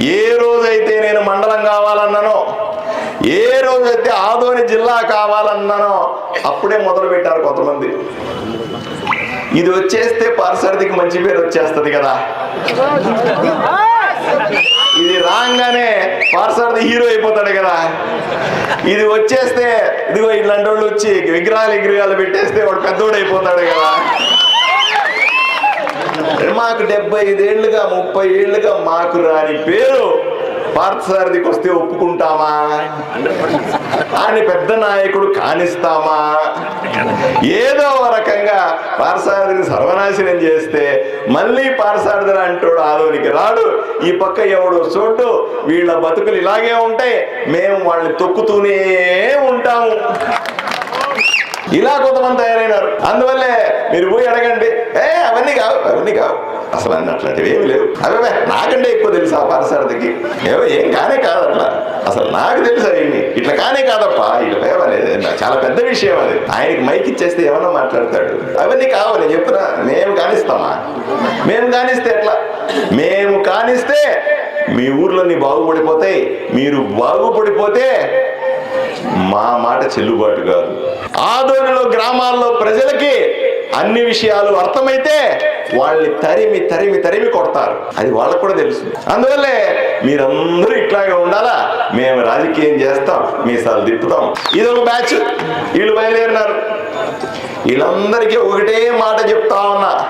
ఏ రోజైతే నేను మండలం కావాలన్నానో ఏ రోజైతే ఆదోని జిల్లా కావాలన్నానో అప్పుడే మొదలు పెట్టారు కొంతమంది. ఇది వచ్చేస్తే పార్సారథికి మంచి పేరు వచ్చేస్తుంది కదా. ఇది రాగానే పార్సారథి హీరో అయిపోతాడు కదా. ఇది వచ్చేస్తే ఇదిగో ఇట్లాంటి వాళ్ళు వచ్చి విగ్రహాలు విగ్రహాలు పెట్టేస్తే వాడు పెద్దోడు అయిపోతాడు కదా. మాకు డెబ్బై ఐదేళ్ళుగా ముప్పై ఏళ్ళుగా మాకు రాని పేరు పార్థసారథికి వస్తే ఒప్పుకుంటామా? అని పెద్ద నాయకుడు కానిస్తామా? ఏదో రకంగా పారసారథిని సర్వనాశనం చేస్తే మళ్ళీ పార్థసారథి అంటాడు ఆలోనికి రాడు. ఈ పక్క ఎవడు చోటు వీళ్ళ బతుకులు ఇలాగే ఉంటాయి. మేము వాళ్ళని తొక్కుతూనే ఉంటాము. ఇలా కొంతమంది తయారైనారు. అందువల్లే మీరు పోయి అడగండి ఏ అవన్నీ కావు అవన్నీ కావు. అసలు అన్ని అట్లాంటివి ఏమి లేవు. అవే నాకంటే ఎక్కువ తెలుసు ఆ పారసారథికి ఏవో ఏం కానే కాదు అట్లా అసలు నాకు తెలుసు అవన్నీ. ఇట్లా కానే కాదప్పా. ఇట్లా ఏమనేది? చాలా పెద్ద విషయం అది. ఆయనకి మైక్ ఇచ్చేస్తే ఏమన్నా మాట్లాడతాడు. అవన్నీ కావాలి నేను మేము కానిస్తామా? మేము కానిస్తే ఎట్లా? మేము కానిస్తే మీ ఊర్లన్నీ బాగుపడిపోతాయి. మీరు బాగుపడిపోతే మా మాట చెల్లుబాటు కాదు. ఆదోనిలో గ్రామాల్లో ప్రజలకి అన్ని విషయాలు అర్థమైతే వాళ్ళని తరిమి తరిమి తరిమి కొడతారు. అది వాళ్ళకు కూడా తెలుసు అందువల్లే మీరందరూ ఇట్లాగే ఉండాలా? మేము రాజకీయం చేస్తాం మీసాలు తిప్పుతాం. ఇది ఒక బ్యాచ్. వీళ్ళు బయలుదేరినారు. వీళ్ళందరికీ ఒకటే మాట చెప్తా ఉన్నా.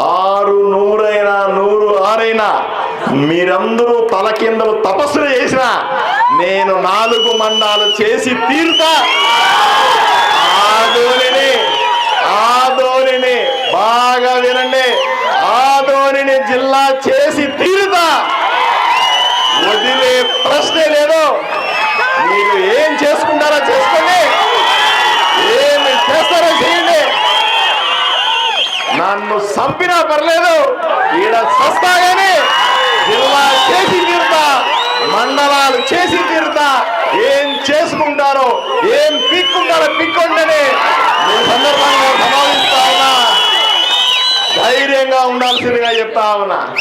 ఆరు నూరైనా నూరు ఆరైనా మీరందరూ తల కిందలు తపస్సులు చేసిన నేను నాలుగు మండాలు చేసి తీరుతా ఆదోనిని ఆదోనిని బాగా వినండి ఆదోనిని జిల్లా చేసి తీరుతా. వదిలే ప్రశ్నే లేదు. మీరు ఏం చేసుకుంటారో చేసుకోండి. ఏమి చేస్తారో చేయండి. నన్ను చంపినా పర్లేదు. ఈడ సస్తాగానే జిల్లా చేసి తీరుతా. మండలాలు చేసి తీరుతా. ఏం చేసుకుంటారో ఏం పిక్కుంటారో పీక్కుంటేనే ఈ సందర్భంగా సమావేశిస్తా ఉన్నా